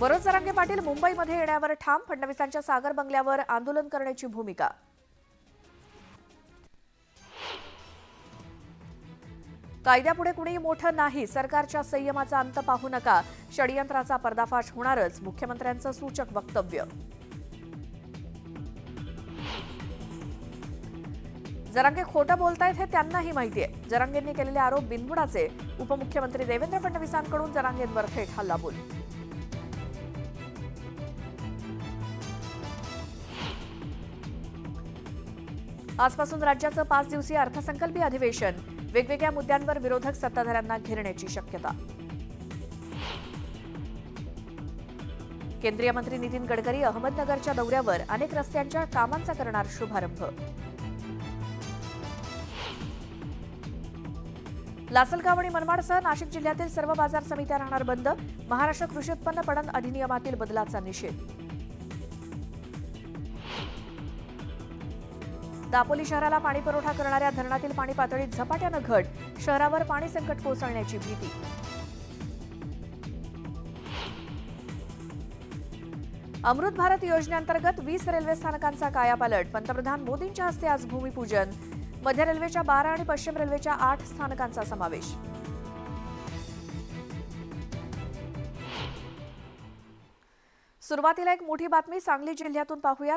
मनोज जरांगे पाटील मुंबईमध्ये येण्यावर ठाम फडणवीसांच्या सागर बंगल्यावर आंदोलन करण्याची भूमिका. कायद्यापुढे कुणीही मोठं नाही सरकारच्या संयमाचा अंत पाहू नका. षडयंत्राचा पर्दाफाश होणारच मुख्यमंत्र्यांचं सूचक वक्तव्य. जरांगे खोटं बोलतायत हे त्यांनाही माहिती आहे. जरांगेंनी केलेले आरोप बिनबुडाचे. उपमुख्यमंत्री देवेंद्र फडणवीसांकडून जरांगेंवर थेट हल्लाबोल. आजपासून राज्याचं पाच दिवसीय अर्थसंकल्पीय अधिवेशन वेगवेगळ्या मुद्द्यांवर विरोधक सत्ताधाऱ्यांना घेरण्याची शक्यता. केंद्रीय मंत्री नितीन गडकरी अहमदनगरच्या दौऱ्यावर अनेक रस्त्यांच्या कामांचा करणार शुभारंभ. लासलगाव आणि मनमाडसह नाशिक जिल्ह्यातील सर्व बाजार समित्या राहणार बंद महाराष्ट्र कृषी उत्पन्न पणन अधिनियमातील बदलाचा निषेध. दापोली शहराला पाणी पुरवठा करणाऱ्या धरणातील पाणी पातळीत झपाट्यानं घट शहरावर पाणी संकट कोसळण्याची भीती. अमृत भारत योजनेअंतर्गत वीस रेल्वे स्थानकांचा कायापालट. पंतप्रधान मोदींच्या हस्ते आज भूमिपूजन. मध्य रेल्वेच्या बारा आणि पश्चिम रेल्वेच्या आठ स्थानकांचा समावेश. सुरुवातीला एक मोठी बातमी सांगली जिल्ह्यातून पाहूया